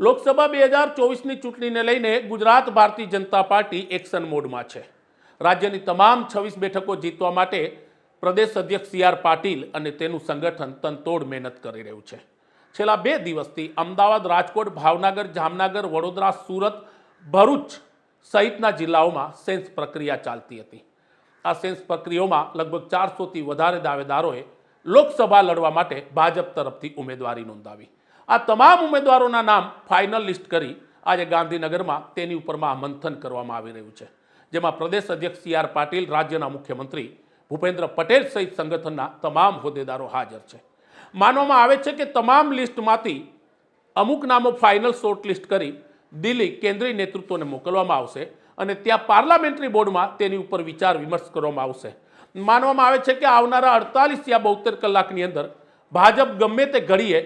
લોકસભા બે હજાર ચોવીસની ચૂંટણીને લઈને ગુજરાત ભારતીય જનતા પાર્ટી એક્શન મોડમાં છે. રાજ્યની તમામ છવ્વીસ બેઠકો જીતવા માટે પ્રદેશ અધ્યક્ષ સી આર પાટીલ અને તેનું સંગઠન તનતોડ મહેનત કરી રહ્યું છે. છેલ્લા બે દિવસથી અમદાવાદ, રાજકોટ, ભાવનગર, જામનગર, વડોદરા, સુરત, ભરૂચ સહિતના જિલ્લાઓમાં સેન્સ પ્રક્રિયા ચાલતી હતી. આ સેન્સ પ્રક્રિયાઓમાં લગભગ ચારસોથી વધારે દાવેદારોએ લોકસભા લડવા માટે ભાજપ તરફથી ઉમેદવારી નોંધાવી. આ તમામ ઉમેદવારોના નામ ફાઇનલ લિસ્ટ કરી આજે ગાંધીનગરમાં તેની ઉપરમાં મંથન કરવામાં આવી રહ્યું છે. જેમાં પ્રદેશ અધ્યક્ષ સી આર પાટીલ, રાજ્યના મુખ્યમંત્રી ભૂપેન્દ્ર પટેલ સહિત સંગઠનના તમામ હોદ્દેદારો હાજર છે. માનવામાં આવે છે કે તમામ લિસ્ટમાંથી અમુક નામો ફાઇનલ શોર્ટ લિસ્ટ કરી દિલ્હી કેન્દ્રીય નેતૃત્વને મોકલવામાં આવશે અને ત્યાં પાર્લામેન્ટરી બોર્ડમાં તેની ઉપર વિચાર વિમર્શ કરવામાં આવશે. માનવામાં આવે છે કે આવનારા અડતાલીસ યા બોતેર કલાકની અંદર ભાજપ ગમે તે ઘડીએ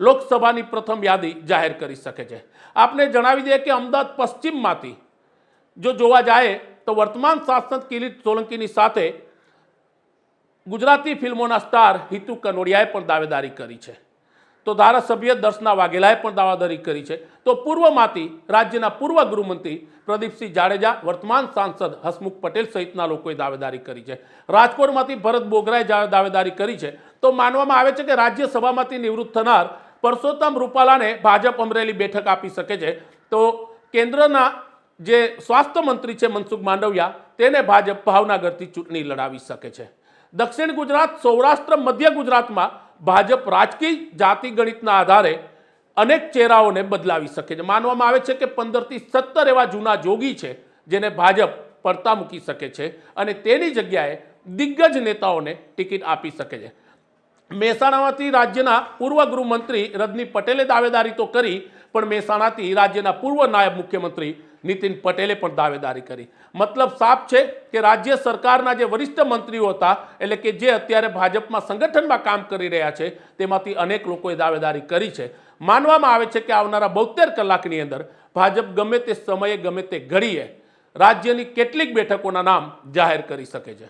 લોકસભાની પ્રથમ યાદી જાહેર કરી શકે છે. આપને જણાવી દઈએ કે અમદાવાદ પશ્ચિમમાંથી જો જોવા જાય તો વર્તમાન સાંસદ કિરીટ સોલંકીની સાથે ગુજરાતી ફિલ્મોના સ્ટાર હિતુ કનોડિયાએ પણ દાવેદારી કરી છે. તો ધારાસભ્ય દર્શના વાઘેલાએ પણ દાવાદારી કરી છે. તો પૂર્વમાંથી રાજ્યના પૂર્વ ગૃહમંત્રી પ્રદીપસિંહ જાડેજા, વર્તમાન સાંસદ હસમુખ પટેલ સહિતના લોકોએ દાવેદારી કરી છે. રાજકોટમાંથી ભરત બોગરાએ દાવેદારી કરી છે. તો માનવામાં આવે છે કે રાજ્યસભામાંથી નિવૃત્ત થનાર પરસોત્તમ રૂપાલાને ભાજપ અમરેલી બેઠક આપી શકે છે. તો કેન્દ્રના જે સ્વાસ્થ્ય મંત્રી છે મનસુખ માંડવિયા, તેને ભાજપ ભાવનગરથી ચૂંટણી લડાવી શકે છે. દક્ષિણ ગુજરાત, સૌરાષ્ટ્ર, મધ્ય ગુજરાતમાં ભાજપ રાજકીય, જાતિ ગણિતના આધારે અનેક ચહેરાઓને બદલાવી શકે છે. માનવામાં આવે છે કે પંદરથી સત્તર એવા જૂના જોગી છે, જેને ભાજપ પડતા મૂકી શકે છે અને તેની જગ્યાએ દિગ્ગજ નેતાઓને ટિકિટ આપી શકે છે. મહેસાણામાંથી રાજ્યના પૂર્વ ગૃહમંત્રી રજની પટેલે દાવેદારી તો કરી, પણ મહેસાણાથી રાજ્યના પૂર્વ નાયબ મુખ્યમંત્રી નીતિન પટેલે પણ દાવેદારી કરી. મતલબ સાફ છે કે રાજ્ય સરકારના જે વરિષ્ઠ મંત્રીઓ હતા, એટલે કે જે અત્યારે ભાજપમાં સંગઠનમાં કામ કરી રહ્યા છે, તેમાંથી અનેક લોકોએ દાવેદારી કરી છે. માનવામાં આવે છે કે આવનારા બોતેર કલાકની અંદર ભાજપ ગમે તે સમયે ગમે તે ઘડીએ રાજ્યની કેટલીક બેઠકોના નામ જાહેર કરી શકે છે.